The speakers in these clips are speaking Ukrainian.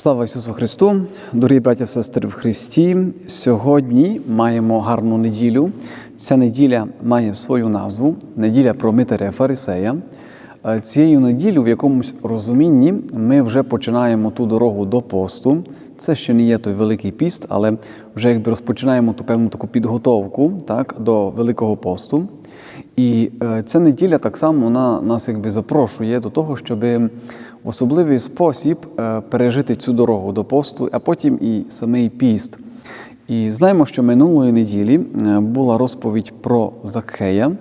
Слава Ісусу Христу, дорогі браті і сестри в Христі. Сьогодні маємо гарну неділю. Ця неділя має свою назву неділя про Митаря Фарисея. Е, Цією неділю в якомусь розумінні ми вже починаємо ту дорогу до посту. Це ще не є той великий піст, але вже якби розпочинаємо ту певну таку підготовку так, до Великого посту. І е, ця неділя так само вона нас якби запрошує до того, щоб в особливий спосіб е, пережити цю дорогу до посту, а потім і самий піст. І знаємо, що минулої неділі е, була розповідь про Закхея.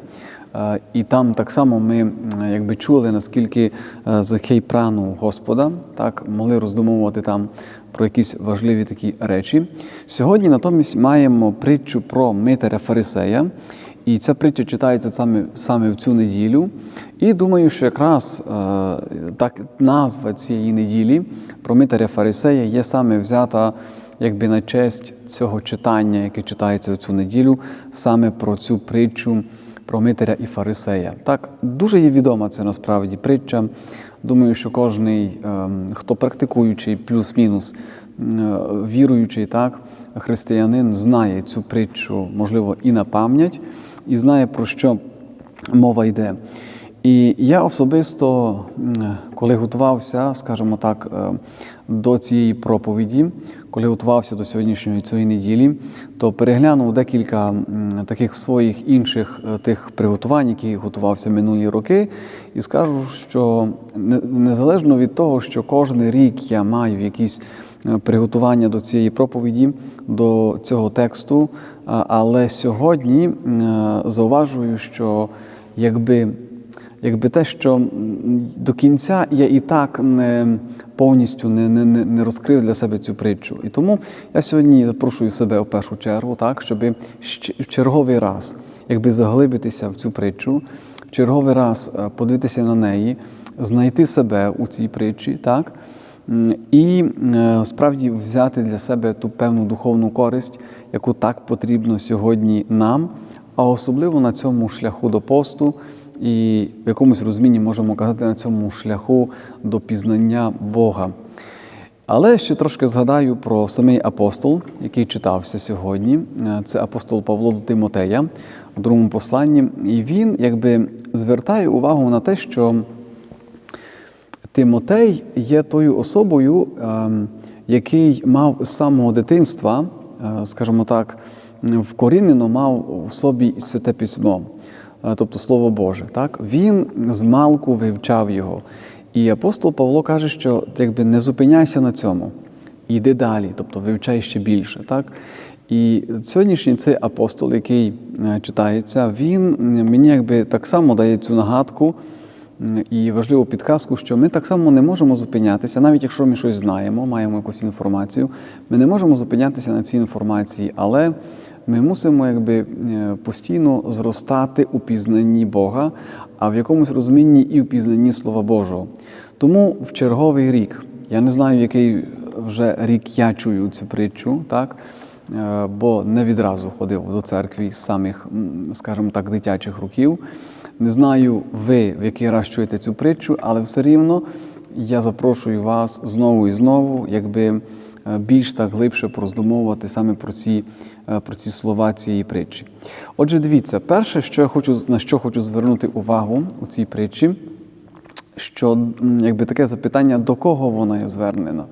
І там так само ми якби чули, наскільки Захей пранув Господа, так могли роздумовувати там про якісь важливі такі речі. Сьогодні натомість маємо притчу про Митаря Фарисея. І ця притча читається саме, саме в цю неділю. І думаю, що якраз е, так назва цієї неділі про Митаря Фарисея є саме взята якби на честь цього читання, яке читається в цю неділю, саме про цю притчу про Митаря і Фарисея. Так, дуже є відома це насправді притча. Думаю, що кожний, ем, хто практикуючий, плюс-мінус е, віруючий, так, християнин знає цю притчу, можливо, і на пам'ять, і знає, про що мова йде. І я особисто, коли готувався, скажімо так, е, до цієї проповіді, коли готувався до сьогоднішньої цієї неділі, то переглянув декілька таких своїх інших е, тих приготувань, які готувався минулі роки, і скажу, що незалежно від того, що кожен рік я маю якісь е, приготування до цієї проповіді, до цього тексту, але сьогодні е, зауважую, що якби якби те, що до кінця я і так не повністю не, не, не розкрив для себе цю притчу. І тому я сьогодні запрошую себе в першу чергу, так, щоб в черговий раз якби заглибитися в цю притчу, в черговий раз е, подивитися на неї, знайти себе у цій притчі, так. І е, справді взяти для себе ту певну духовну користь, яку так потрібно сьогодні нам, а особливо на цьому шляху до посту, і в якомусь розумінні можемо казати на цьому шляху до пізнання Бога. Але ще трошки згадаю про самий апостол, який читався сьогодні. Е, Це апостол Павло до Тимотея у другому посланні. І він якби звертає увагу на те, що Тимотей є тою особою, ем, який мав з самого дитинства, е, скажімо так, вкорінено мав у собі святе письмо, е, тобто Слово Боже. Так? Він з малку вивчав його. І апостол Павло каже, що якби не зупиняйся на цьому, йди далі, тобто вивчай ще більше. Так? І сьогоднішній цей апостол, який е, читається, він мені якби так само дає цю нагадку. І важливу підказку, що ми так само не можемо зупинятися, навіть якщо ми щось знаємо, маємо якусь інформацію, ми не можемо зупинятися на цій інформації, але ми мусимо якби е, постійно зростати у пізнанні Бога, а в якомусь розумінні і у пізнанні Слова Божого. Тому в черговий рік, я не знаю, який вже рік я чую цю притчу, так? Е, бо не відразу ходив до церкви з самих, скажімо так, дитячих років. Не знаю ви, в який раз чуєте цю притчу, але все рівно я запрошую вас знову і знову, якби е, більш так глибше пороздумовувати саме про ці, е, про ці слова цієї притчі. Отже, дивіться, перше, що я хочу, на що хочу звернути увагу у цій притчі, що якби таке запитання, до кого вона є звернена.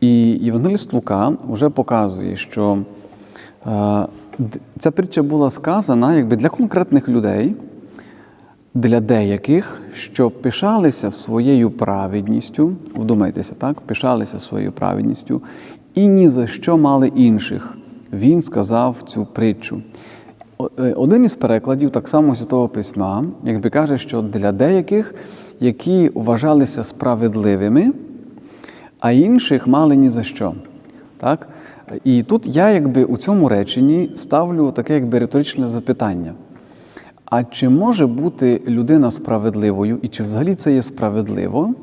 І Євангеліст Лука вже показує, що е, ця притча була сказана якби для конкретних людей, для деяких, що пишалися своєю праведністю, вдумайтеся, так, пишалися своєю праведністю і ні за що мали інших. Він сказав цю притчу. Е, Один із перекладів так само Святого Письма, якби каже, що для деяких, які вважалися справедливими, а інших мали ні за що. Так? І тут я якби у цьому реченні ставлю таке якби риторичне запитання. А чи може бути людина справедливою, і чи взагалі це є справедливо,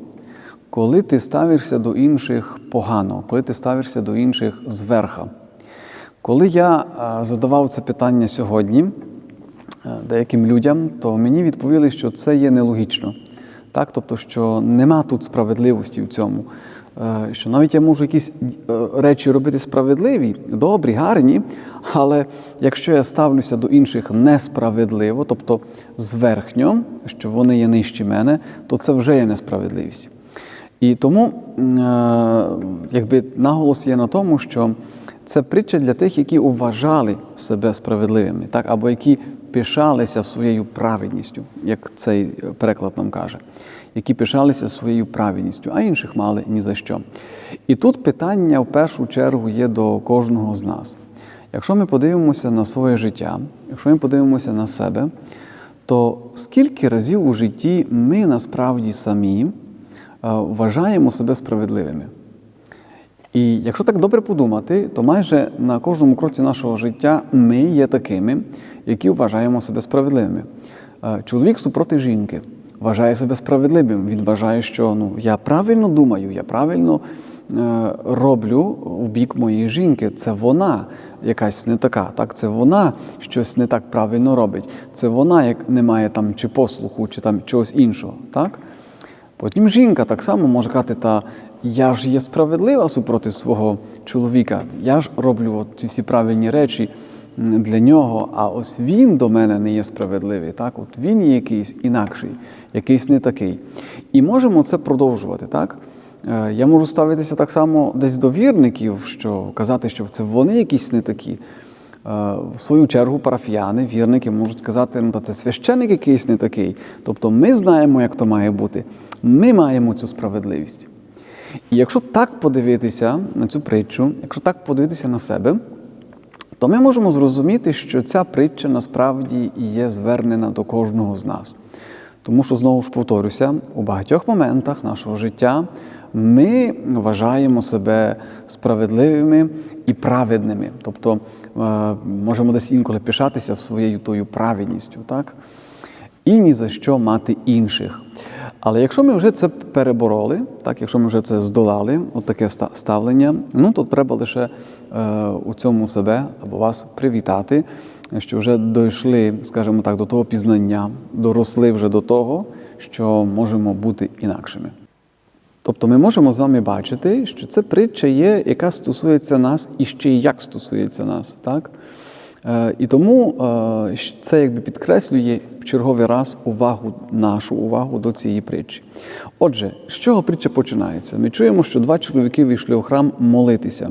коли ти ставишся до інших погано, коли ти ставишся до інших зверха? Коли я е, задавав це питання сьогодні е, деяким людям, то мені відповіли, що це є нелогічно. Так? Тобто, що нема тут справедливості в цьому. Е, що навіть я можу якісь е, речі робити справедливі, добрі, гарні, але якщо я ставлюся до інших несправедливо, тобто зверхньо, що вони є нижчі мене, то це вже є несправедливість. І тому е, якби наголос є на тому, що це притча для тих, які вважали себе справедливими, так, або які пишалися своєю праведністю, як цей переклад нам каже, які пишалися своєю праведністю, а інших мали ні за що. І тут питання в першу чергу є до кожного з нас. Якщо ми подивимося на своє життя, якщо ми подивимося на себе, то скільки разів у житті ми насправді самі е, вважаємо себе справедливими? І якщо так добре подумати, то майже на кожному кроці нашого життя ми є такими, які вважаємо себе справедливими. Е, Чоловік супроти жінки вважає себе справедливим. Він вважає, що ну, я правильно думаю, я правильно е, роблю в бік моєї жінки. Це вона якась не така. Так, це вона щось не так правильно робить. Це вона як не має там чи послуху, чи там чогось іншого. Так? Потім жінка так само може казати, та я ж є справедлива супроти свого чоловіка, я ж роблю ці всі правильні речі для нього, а ось він до мене не є справедливий. Так? От він є якийсь інакший, якийсь не такий. І можемо це продовжувати. так? Е, Я можу ставитися так само десь до вірників, що казати, що це вони якісь не такі. Е, В свою чергу парафіяни, вірники можуть казати, ну та це священик якийсь не такий. Тобто ми знаємо, як то має бути. Ми маємо цю справедливість. І якщо так подивитися на цю притчу, якщо так подивитися на себе, то ми можемо зрозуміти, що ця притча насправді є звернена до кожного з нас. Тому що, знову ж повторюся, у багатьох моментах нашого життя ми вважаємо себе справедливими і праведними. Тобто е, можемо десь інколи пишатися своєю тою праведністю, так? і ні за що мати інших. Але якщо ми вже це перебороли, так, якщо ми вже це здолали, от таке ставлення, ну то треба лише у цьому себе або вас привітати, що вже дійшли, скажімо так, до того пізнання, доросли вже до того, що можемо бути інакшими. Тобто ми можемо з вами бачити, що це притча є, яка стосується нас і ще й як стосується нас. Так? Е, І тому е, це якби підкреслює в черговий раз увагу, нашу увагу до цієї притчі. Отже, з чого притча починається? Ми чуємо, що два чоловіки вийшли у храм молитися.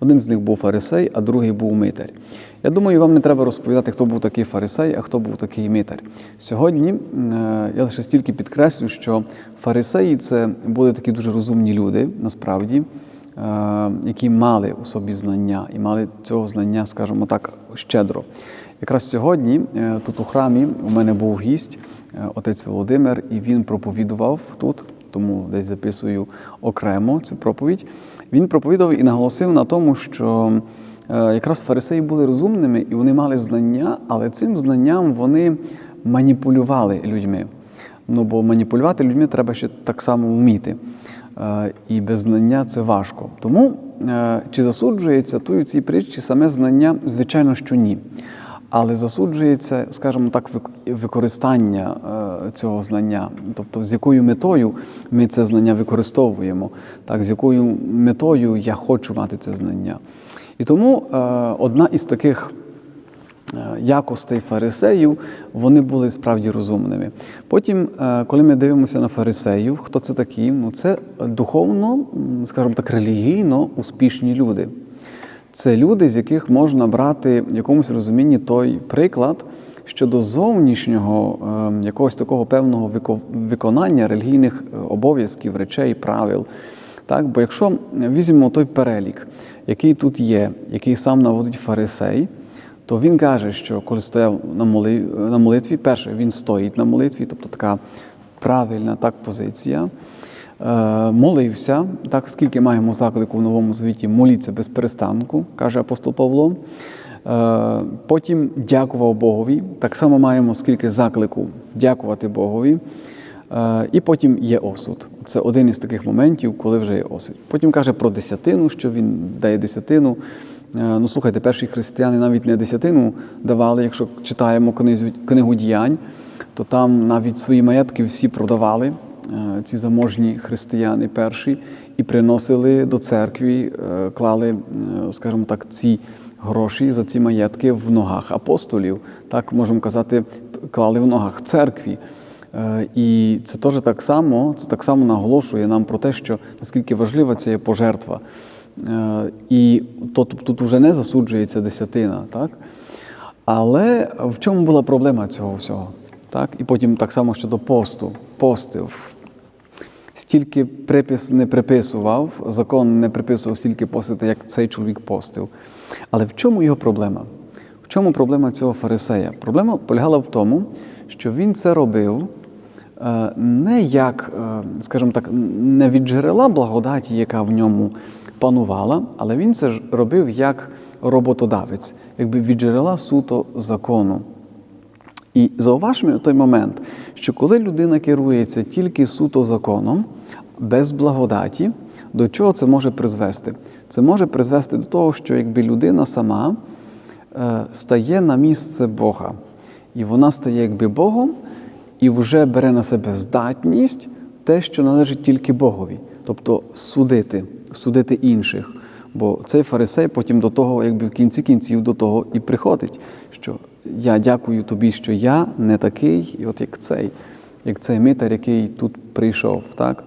Один з них був фарисей, а другий був митар. Я думаю, вам не треба розповідати, хто був такий фарисей, а хто був такий митар. Сьогодні е, я лише стільки підкреслю, що фарисеї це були такі дуже розумні люди, насправді, е, які мали у собі знання і мали цього знання, скажімо так, щедро. Якраз сьогодні, е, тут у храмі, у мене був гість, отець Володимир, і він проповідував тут, тому десь записую окремо цю проповідь. Він проповідав і наголосив на тому, що е, якраз фарисеї були розумними і вони мали знання, але цим знанням вони маніпулювали людьми. Ну бо маніпулювати людьми треба ще так само вміти. Е, І без знання це важко. Тому е, чи засуджується ту цій притчі саме знання? Звичайно, що ні. Але засуджується, скажімо так, використання е, цього знання, тобто з якою метою ми це знання використовуємо, так, з якою метою я хочу мати це знання. І тому е, одна із таких е, якостей фарисеїв, вони були справді розумними. Потім, коли ми дивимося на фарисеїв, хто це такі? Ну, це духовно, скажімо так, релігійно успішні люди. Це люди, з яких можна брати в якомусь розумінні той приклад щодо зовнішнього е, якогось такого певного виконання релігійних е, обов'язків, речей, правил. Так? Бо якщо візьмемо той перелік, який тут є, який сам наводить фарисей, то він каже, що коли стояв на молитві, перше, він стоїть на молитві, тобто така правильна так позиція. Е, Молився, так скільки маємо заклику в новому звіті, моліться без перестанку, каже апостол Павло. Е, Потім дякував Богові. Так само маємо скільки заклику дякувати Богові. Е, І потім є осуд. Це один із таких моментів, коли вже є осуд. Потім каже про десятину, що він дає десятину. Ну, слухайте, перші християни навіть не десятину давали, якщо читаємо книгу діянь, то там навіть свої маєтки всі продавали ці заможні християни перші і приносили до церкви, е, клали, е, скажімо так, ці гроші за ці маєтки в ногах апостолів. Так можемо казати, клали в ногах церкві. Е, І це теж так само, це так само наголошує нам про те, що наскільки важлива ця є пожертва. Е, І тут, тут вже не засуджується десятина, так? Але в чому була проблема цього всього? Так? І потім так само щодо посту. Постив. Стільки припис не приписував, закон не приписував стільки постити, як цей чоловік постив. Але в чому його проблема? В чому проблема цього фарисея? Проблема полягала в тому, що він це робив е, не як, е, скажімо так, не від джерела благодаті, яка в ньому панувала, але він це ж робив як роботодавець, якби від джерела суто закону. І зауважмо той момент, що коли людина керується тільки суто законом, без благодаті, до чого це може призвести? Це може призвести до того, що якби людина сама е, стає на місце Бога, і вона стає якби Богом і вже бере на себе здатність те, що належить тільки Богові, тобто судити, судити інших. Бо цей фарисей потім до того, якби в кінці кінців до того і приходить, що я дякую тобі, що я не такий, от як цей, як цей митар, який тут прийшов. Так?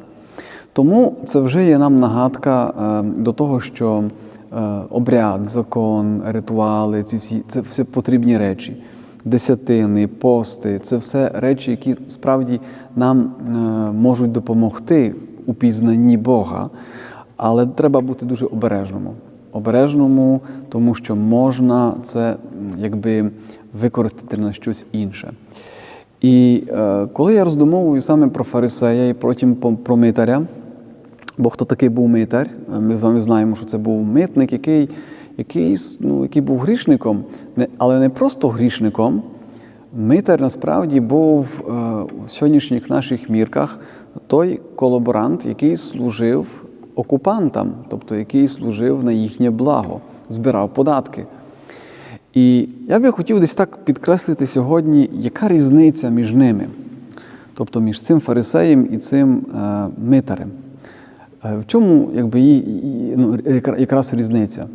Тому це вже є нам нагадка е, до того, що е, обряд, закон, ритуали, ці всі це все потрібні речі. Десятини, пости це все речі, які справді нам е, можуть допомогти у пізнанні Бога. Але треба бути дуже обережному. Обережному, тому що можна це якби використати на щось інше. І е, коли я роздумовую саме про фарисея і потім про митаря, бо хто такий був митар, е, ми з вами знаємо, що це був митник, який, який, ну, який був грішником, але не просто грішником. Митар насправді був е, в сьогоднішніх наших мірках той колаборант, який служив окупантам, тобто який служив на їхнє благо, збирав податки. І я би хотів десь так підкреслити сьогодні, яка різниця між ними, тобто між цим фарисеєм і цим е, митарем. Е, В чому якби, її, ну, якраз різниця?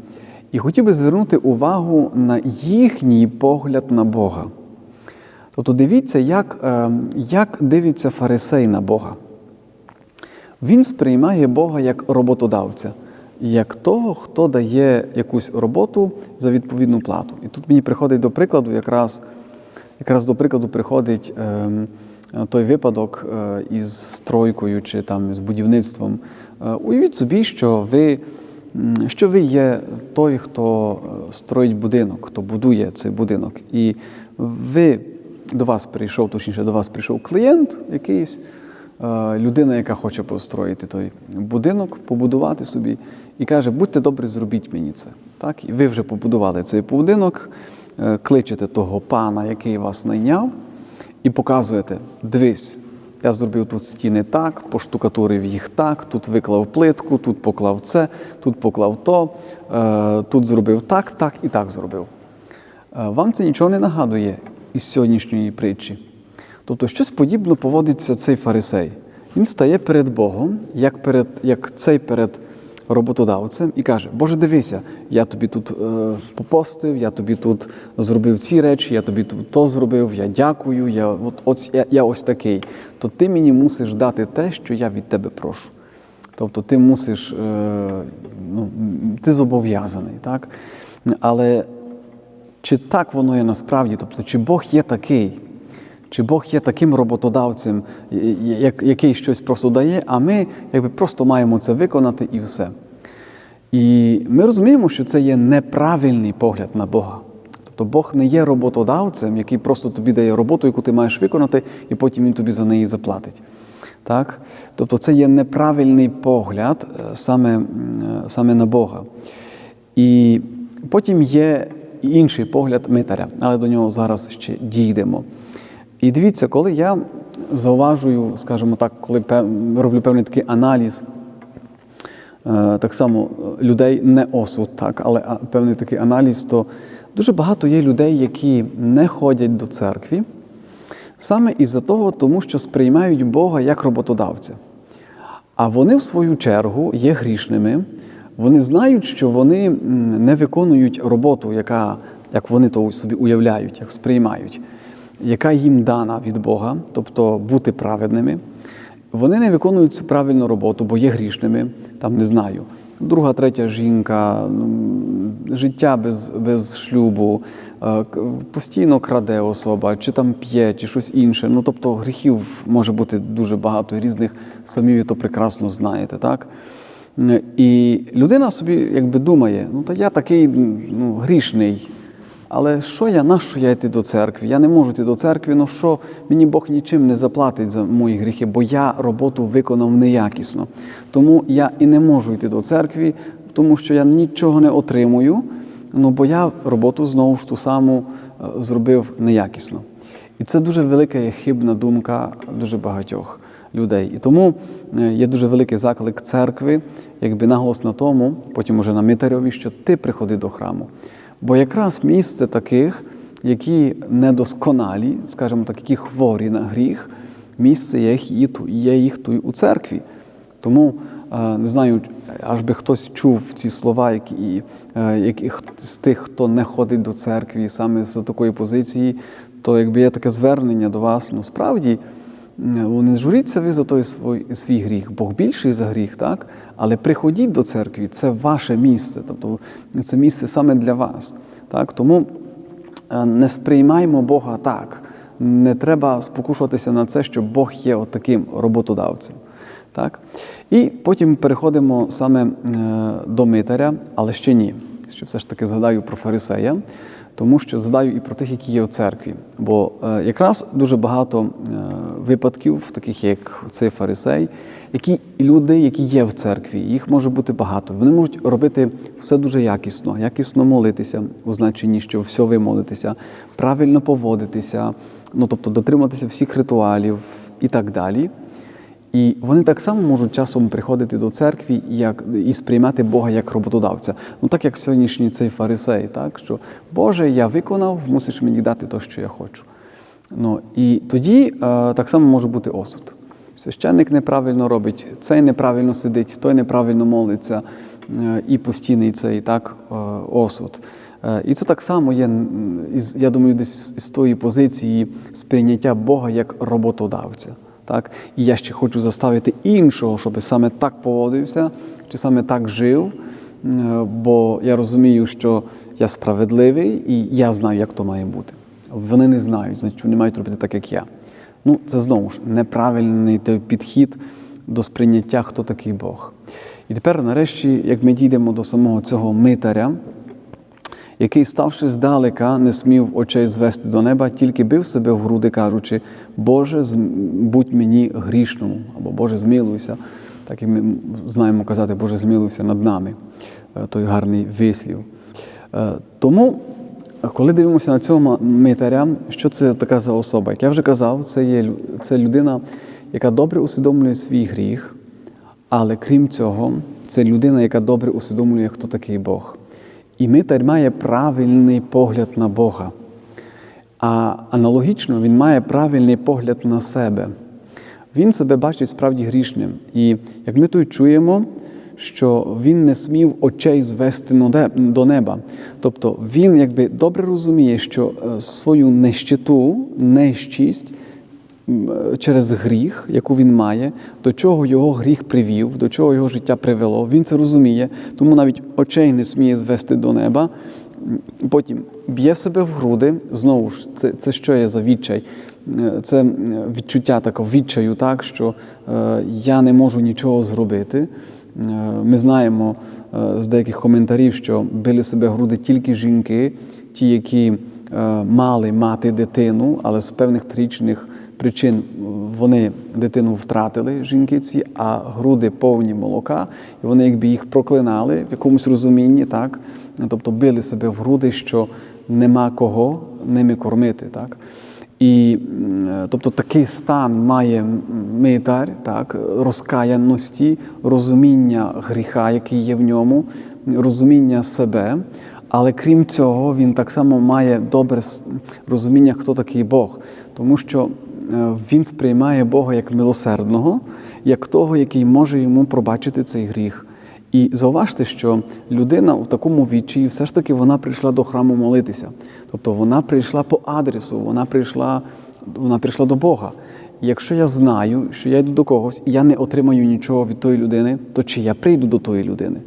І хотів би звернути увагу на їхній погляд на Бога. Тобто дивіться, як, е, як дивиться фарисей на Бога. Він сприймає Бога як роботодавця, як того, хто дає якусь роботу за відповідну плату. І тут мені приходить до прикладу, якраз, якраз до прикладу приходить ем, той випадок е, із стройкою чи там з будівництвом. Е, уявіть собі, що ви, що ви є той, хто е, строїть будинок, хто будує цей будинок. І ви до вас прийшов, точніше, до вас прийшов клієнт якийсь. Е, людина, яка хоче построїти той будинок, побудувати собі, і каже: будьте добрі, зробіть мені це. Так? І ви вже побудували цей будинок, е, кличете того пана, який вас найняв, і показуєте: дивись, я зробив тут стіни так, поштукатурив їх так, тут виклав плитку, тут поклав це, тут поклав то, е, тут зробив так, так і так зробив. Вам це нічого не нагадує із сьогоднішньої притчі. Тобто, щось подібно поводиться цей фарисей. Він стає перед Богом, як, перед, як цей перед роботодавцем, і каже: Боже, дивися, я тобі тут е, попостив, я тобі тут зробив ці речі, я тобі тут то зробив, я дякую, я, от, от, я, я ось такий. То ти мені мусиш дати те, що я від тебе прошу. Тобто ти мусиш, е, ну, ти зобов'язаний, так? Але чи так воно є насправді? Тобто, чи Бог є такий? Чи Бог є таким роботодавцем, який щось просто дає, а ми якби просто маємо це виконати і все. І ми розуміємо, що це є неправильний погляд на Бога. Тобто Бог не є роботодавцем, який просто тобі дає роботу, яку ти маєш виконати, і потім він тобі за неї заплатить. Так? Тобто це є неправильний погляд е, саме, е, саме на Бога. І потім є інший погляд митаря, але до нього зараз ще дійдемо. І дивіться, коли я зауважую, скажімо так, коли роблю певний такий аналіз, е, так само е, людей не осуд, так, але певний такий аналіз, то дуже багато є людей, які не ходять до церкви, Саме із-за того, тому що сприймають Бога як роботодавця. А вони, в свою чергу, є грішними. Вони знають, що вони не виконують роботу, яка, як вони то собі уявляють, як сприймають, яка їм дана від Бога, тобто бути праведними. Вони не виконують цю правильну роботу, бо є грішними, там не знаю. Друга, третя жінка, ну, життя без, без шлюбу, е, постійно краде особа, чи там п'є, чи щось інше. Ну тобто гріхів може бути дуже багато різних, самі ви то прекрасно знаєте, так? Е, І людина собі якби думає, ну та я такий ну, грішний. Але що я, на що я йти до церкви? Я не можу йти до церкви, ну що мені Бог нічим не заплатить за мої гріхи, бо я роботу виконав неякісно. Тому я і не можу йти до церкви, тому що я нічого не отримую, ну бо я роботу знову ж ту саму е, зробив неякісно. І це дуже велика є хибна думка дуже багатьох людей. І тому е, є дуже великий заклик церкви, якби наголос на тому, потім уже на Митарьові, що ти приходи до храму. Бо якраз місце таких, які недосконалі, скажімо так, які хворі на гріх, місце є їх, є їх тут у церкві. Тому е, не знаю, аж би хтось чув ці слова, які, е, які з тих, хто не ходить до церкви, саме з такої позиції, то якби є таке звернення до вас, ну справді. Не журіться ви за той свій, свій гріх, Бог більший за гріх, так? Але приходіть до церкви, це ваше місце, тобто це місце саме для вас. Так? Тому е, не сприймаймо Бога так. Не треба спокушуватися на це, що Бог є таким роботодавцем. Так? І потім переходимо саме е, до митаря, але ще ні. Що все ж таки згадаю про фарисея, тому що згадаю і про тих, які є в церкві. Бо е, якраз дуже багато е, випадків, таких як цей фарисей, які люди, які є в церкві, їх може бути багато. Вони можуть робити все дуже якісно, якісно молитися, у значенні, що все ви молитеся, правильно поводитися, ну тобто дотриматися всіх ритуалів і так далі. І вони так само можуть часом приходити до церкви як, і сприймати Бога як роботодавця. Ну так як сьогоднішній цей фарисей, так що Боже, я виконав, мусиш мені дати те, що я хочу. Ну, і тоді е, так само може бути осуд. Священник неправильно робить, цей неправильно сидить, той неправильно молиться, е, і постійний цей так, е, осуд. Е, І це так само є, я думаю, десь з тої позиції сприйняття Бога як роботодавця. Так? І я ще хочу заставити іншого, щоб саме так поводився, чи саме так жив, е, бо я розумію, що я справедливий і я знаю, як то має бути. Вони не знають, значить вони мають робити так, як я. Ну, це знову ж неправильний підхід до сприйняття, хто такий Бог. І тепер, нарешті, як ми дійдемо до самого цього митаря, який, ставши здалека, не смів очей звести до неба, тільки бив себе в груди, кажучи, Боже, будь мені грішному, або Боже, змилуйся. Так і ми знаємо казати, Боже, змилуйся над нами. Е, Той гарний вислів. Е, Тому, коли дивимося на цього митаря, що це така за особа? Як я вже казав, це є це людина, яка добре усвідомлює свій гріх, але крім цього, це людина, яка добре усвідомлює, хто такий Бог. І митар має правильний погляд на Бога. А аналогічно він має правильний погляд на себе. Він себе бачить справді грішним. І як ми тут чуємо, що він не смів очей звести до неба. Тобто він якби добре розуміє, що е, свою нещиту, нещість через гріх, яку він має, до чого його гріх привів, до чого його життя привело. Він це розуміє, тому навіть очей не сміє звести до неба. Потім б'є себе в груди. Знову ж, це, це що є за відчай? Е, Це відчуття такого відчаю, так, що е, я не можу нічого зробити. Е, Ми знаємо е, з деяких коментарів, що били себе в груди тільки жінки, ті, які е, мали мати дитину, але з певних трічних причин вони дитину втратили, жінки ці, а груди повні молока, і вони якби їх проклинали в якомусь розумінні, так? тобто били себе в груди, що нема кого ними кормити. Так? І е, тобто такий стан має митар, так, розкаянності, розуміння гріха, який є в ньому, розуміння себе. Але крім цього, він так само має добре розуміння, хто такий Бог, тому що він сприймає Бога як милосердного, як того, який може йому пробачити цей гріх. І зауважте, що людина у такому вічі, все ж таки вона прийшла до храму молитися. Тобто вона прийшла по адресу, вона прийшла, вона прийшла до Бога. І якщо я знаю, що я йду до когось і я не отримаю нічого від тої людини, то чи я прийду до тої людини?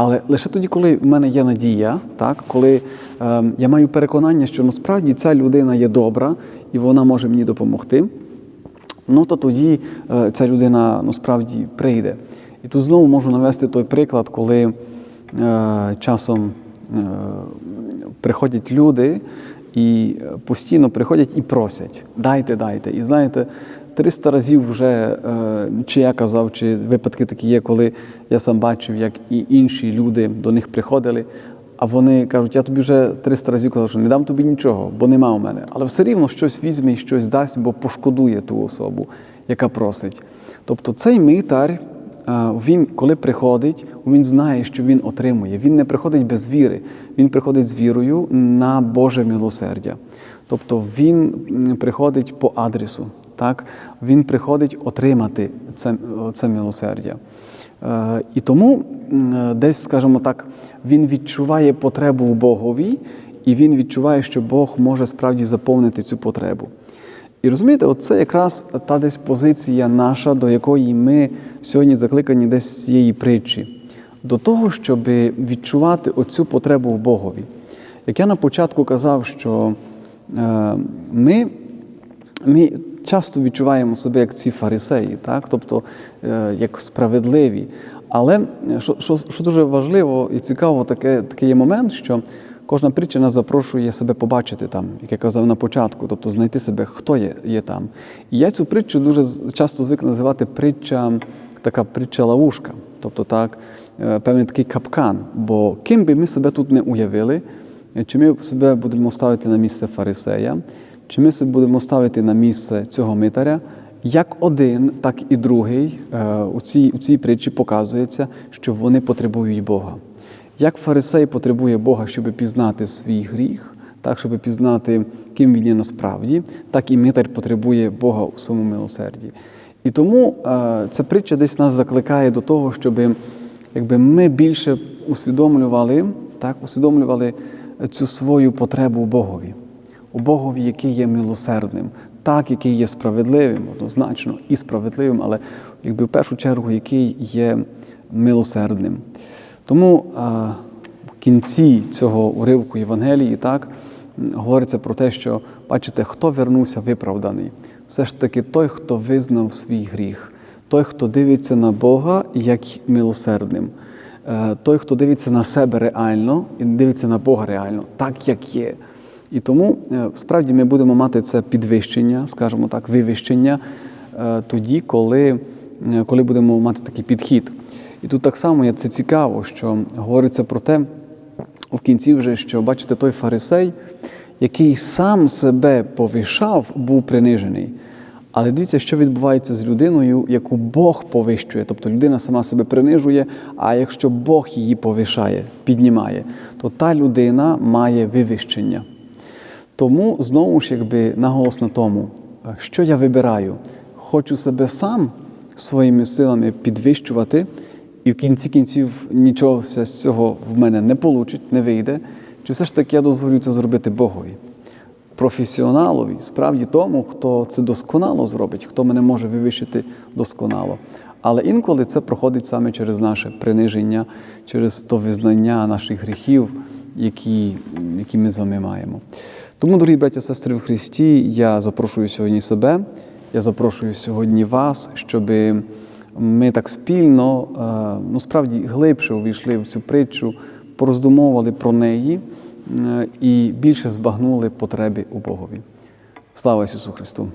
Але лише тоді, коли в мене є надія, так, коли е, я маю переконання, що насправді ця людина є добра і вона може мені допомогти, ну то тоді е, ця людина насправді прийде. І тут знову можу навести той приклад, коли е, часом е, приходять люди і е, постійно приходять і просять: дайте, дайте. І знаєте, 300 разів вже е, чи я казав, чи випадки такі є, коли я сам бачив, як і інші люди до них приходили. А вони кажуть, я тобі вже 300 разів казав, що не дам тобі нічого, бо нема у мене. Але все рівно щось візьме і щось дасть, бо пошкодує ту особу, яка просить. Тобто цей митар, е, він, коли приходить, він знає, що він отримує. Він не приходить без віри, він приходить з вірою на Боже милосердя. Тобто він приходить по адресу, так? він приходить отримати це, це милосердя. Е, І тому е, десь, скажімо так, він відчуває потребу в Богові, і він відчуває, що Бог може справді заповнити цю потребу. І розумієте, оце якраз та десь позиція наша, до якої ми сьогодні закликані десь з цієї притчі, до того, щоб відчувати оцю потребу в Богові. Як я на початку казав, що е, ми, ми часто відчуваємо себе як ці фарисеї, так? тобто е, як справедливі. Але е, що, що, що дуже важливо і цікаво, таке, такий є момент, що кожна притча запрошує себе побачити там, як я казав на початку, тобто знайти себе, хто є, є там. І я цю притчу дуже часто звик називати притча, така притча ловушка, тобто так, е, певний такий капкан. Бо ким би ми себе тут не уявили, чи ми себе будемо ставити на місце фарисея, чи ми будемо ставити на місце цього митаря, як один, так і другий е, у цій, у цій притчі показується, що вони потребують Бога. Як фарисей потребує Бога, щоб пізнати свій гріх, так, щоб пізнати, ким він є насправді, так і митар потребує Бога у своєму милосерді. І тому е, ця притча десь нас закликає до того, щоб якби ми більше усвідомлювали, так, усвідомлювали цю свою потребу Богові, у Богові, який є милосердним, так, який є справедливим, однозначно і справедливим, але якби в першу чергу, який є милосердним. Тому а, в кінці цього уривку Євангелії так говориться про те, що бачите, хто вернувся виправданий. Все ж таки той, хто визнав свій гріх, той, хто дивиться на Бога як милосердним, Е, той, хто дивиться на себе реально і дивиться на Бога реально, так як є. І тому е, справді ми будемо мати це підвищення, скажімо так, вивищення е, тоді, коли, е, коли будемо мати такий підхід. І тут так само це цікаво, що говориться про те в кінці вже, що бачите, той фарисей, який сам себе повишав, був принижений. Але дивіться, що відбувається з людиною, яку Бог повищує. Тобто людина сама себе принижує, а якщо Бог її повишає, піднімає, то та людина має вивищення. Тому знову ж якби наголос на тому, е, що я вибираю, хочу себе сам своїми силами підвищувати, і в кінці кінців нічого з цього в мене не вийде, не вийде. Чи все ж таки я дозволю це зробити Богові? Професіоналові, справді тому, хто це досконало зробить, хто мене може вивищити досконало. Але інколи це проходить саме через наше приниження, через то визнання наших гріхів, які, які ми з вами маємо. Тому, дорогі браті сестри в Христі, я запрошую сьогодні себе, я запрошую сьогодні вас, щоб ми так спільно, е, ну справді глибше увійшли в цю притчу, пороздумовували про неї е, і більше збагнули потреби у Богові. Слава Ісусу Христу!